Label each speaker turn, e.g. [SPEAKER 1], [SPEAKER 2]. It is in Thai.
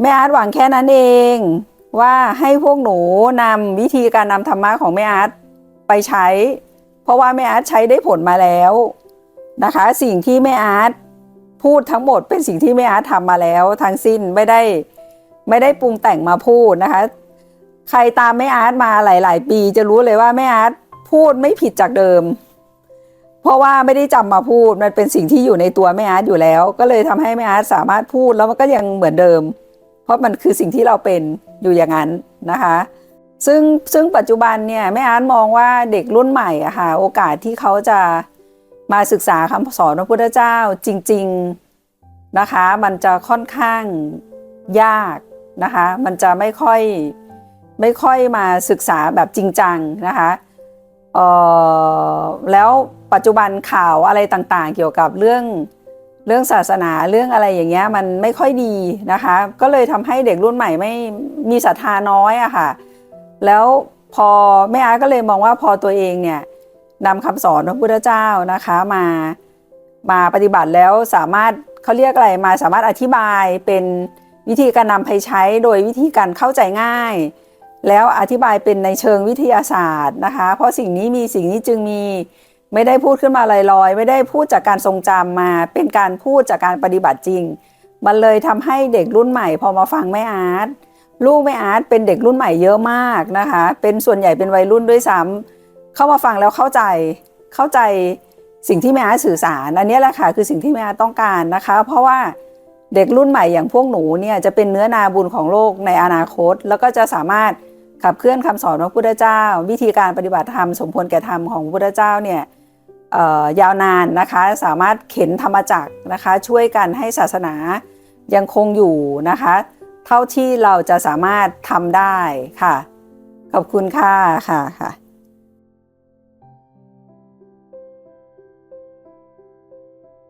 [SPEAKER 1] แม่อาร์ตหวังแค่นั้นเอง ว่าให้พวกหนูนำวิธีการนำธรรมะของแม่อาร์ตไปใช้ เพราะว่าแม่อาร์ตใช้ได้ผลมาแล้วนะคะ สิ่งที่แม่อาร์ตพูดทั้งหมดเป็นสิ่งที่แม่อาร์ตทำมาแล้วทั้งสิ้นไม่ได้ไม่ได้ปรุงแต่งมาพูดนะคะ ใครตามแม่อาร์ตมาหลาย ๆ ปีจะรู้เลยว่าแม่อาร์ตพูดไม่ผิดจากเดิม เพราะว่าไม่ได้จำมาพูดมันเป็นสิ่งที่อยู่ในตัวแม่อาร์ตอยู่แล้ว ก็เลยทำให้แม่อาร์ตสามารถพูดแล้วมันก็ยังเหมือนเดิม เพราะมันคือสิ่งที่เราเป็นอยู่อย่างนั้นนะคะ ซึ่งซึ่งปัจจุบันเนี่ยแม่อาร์ตมองว่าเด็กรุ่นใหม่อะค่ะโอกาสที่เขาจะมาศึกษาคำสอนพระพุทธเจ้าจริง ๆนะคะ มันจะค่อนข้างยากนะคะ มันจะไม่ค่อยไม่ค่อยมาศึกษาแบบจริงจังนะคะออแล้วปัจจุบันข่าวอะไรต่างๆ เกี่ยวกับเรื่อง เรื่องศาสนาเรื่องอะไรอย่างเงี้ยมันไม่ค่อยดีนะคะ ก็เลยทำให้เด็กรุ่นใหม่ไม่มีศรัทธาน้อยอะค่ะ แล้วพอแม่อาร์ก็เลยมองว่าพอตัวเองเนี่ยนำคำสอนพระพุทธเจ้านะคะมามาปฏิบัติแล้วสามารถเขาเรียกอะไรมาสามารถอธิบายเป็นวิธีการนำไปใช้โดยวิธีการเข้าใจง่าย แล้วอธิบายเป็นในเชิงวิทยาศาสตร์นะคะ เพราะสิ่งนี้มีสิ่งนี้จึงมี ไม่ได้พูดขึ้นมาลอยๆ ไม่ได้พูดจากการทรงจำมา เป็นการพูดจากการปฏิบัติจริง มันเลยทำให้เด็กรุ่นใหม่ พอมาฟังแม่อาร์ตลูกแม่อาร์ตเป็นเด็กรุ่นใหม่เยอะมากนะคะ เป็นส่วนใหญ่เป็นวัยรุ่นด้วยซ้ำเข้ามาฟังแล้วเข้าใจเข้าใจสิ่งที่แม่อาร์ตสื่อสารอันนี้แหละค่ะคือสิ่งที่แม่อาร์ตต้องการนะคะ เพราะว่าเด็กรุ่นใหม่อย่างพวกหนูเนี่ยจะเป็นเนื้อนาบุญของโลกในอนาคต แล้วก็จะสามารถขับเคลื่อนคำสอนของพระพุทธเจ้า วิธีการปฏิบัติธรรมสมควรแก่ธรรมของพระพุทธเจ้าเนี่ย ยาวนานนะคะสามารถเข็นธรรมจักรนะคะช่วยกันให้ศาสนายังคงอยู่นะคะ เท่าที่เราจะสามารถทำได้ค่ะ ขอบคุณค่ะค่ะค่ะ